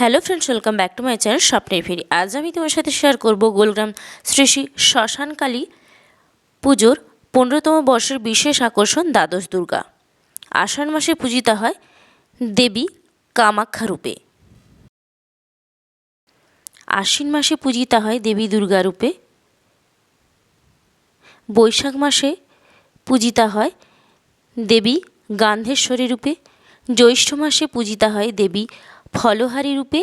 Hello friends, welcome back to my channel স্বপ্নের ফেরি। আজ আমি তোমার সাথে শেয়ার করব গোলগ্রাম শ্রী শ্রী শ্মশানকালী পুজোর পনেরোতম বর্ষের বিশেষ আকর্ষণ দ্বাদশ দুর্গা। আষাঢ় মাসে পূজিতা হয় দেবী কামাখ্যা রূপে। আশ্বিন মাসে পূজিতা হয় দেবী দুর্গা রূপে। বৈশাখ মাসে পূজিতা হয় দেবী গান্ধেশ্বরী রূপে। জ্যৈষ্ঠ মাসে পূজিতা হয় দেবী ফলহারী রূপে?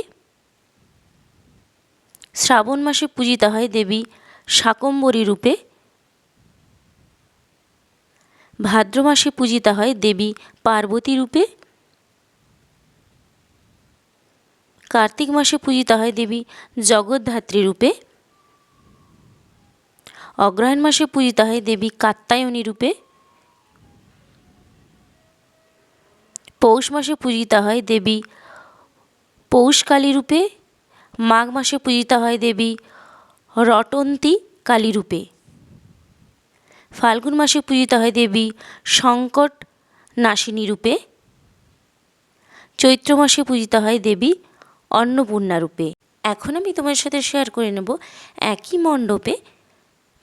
শ্রাবণ মাসে পূজিতা হয় দেবী শাকম্বরী রূপে। ভাদ্র মাসে পূজিতা হয় দেবী পার্বতী রূপে। কার্তিক মাসে পূজিতা হয় দেবী জগদ্ধাত্রী রূপে। অগ্রহায়ণ মাসে পূজিতা হয় দেবী কাত্যায়নী রূপে। পৌষ মাসে পূজিতা হয় দেবী পৌষকালী রূপে, মাঘ মাসে পূজিতা হয় দেবী রটন্তী কালী রূপে। ফাল্গুন মাসে পূজিতা হয় দেবী সংকট নাশিনী রূপে। চৈত্র মাসে পূজিতা হয় দেবী অন্নপূর্ণা রূপে। এখন আমি তোমার সাথে শেয়ার করে নেব একই মণ্ডপে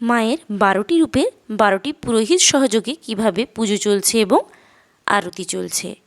মায়ের বারোটি রূপে, বারোটি পুরোহিত সহযোগে কীভাবে পুজো চলছে এবং আরতি চলছে।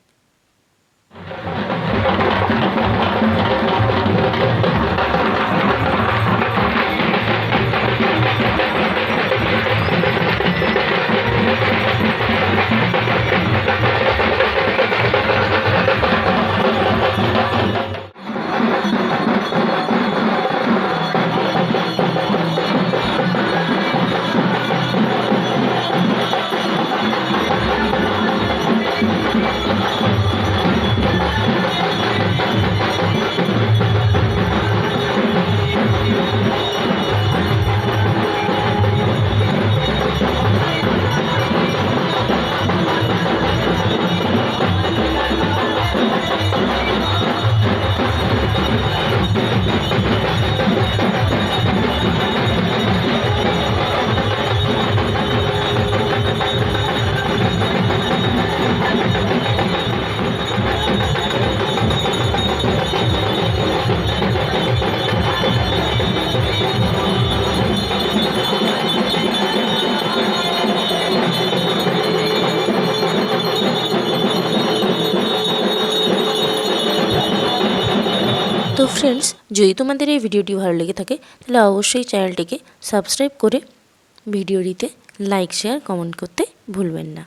তো ফ্রেন্ডস যদি তোমাদের এই ভিডিওটি ভালো লেগে থাকে, তাহলে অবশ্যই চ্যানেলটিকে সাবস্ক্রাইব করে ভিডিওটিতে লাইক শেয়ার কমেন্ট করতে ভুলবেন না।